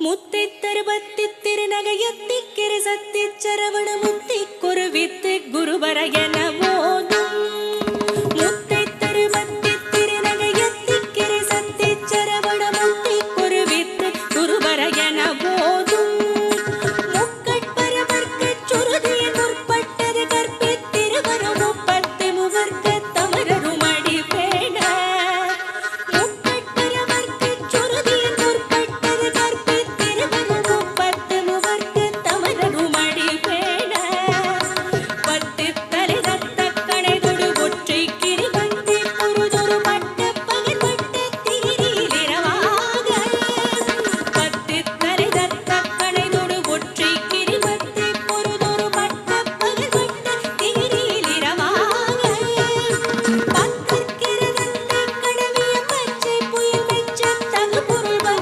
முத்தை தருபத்தி திருநகையத்தி கிருசத்தி சரவண முத்தி குருவித்து குருவர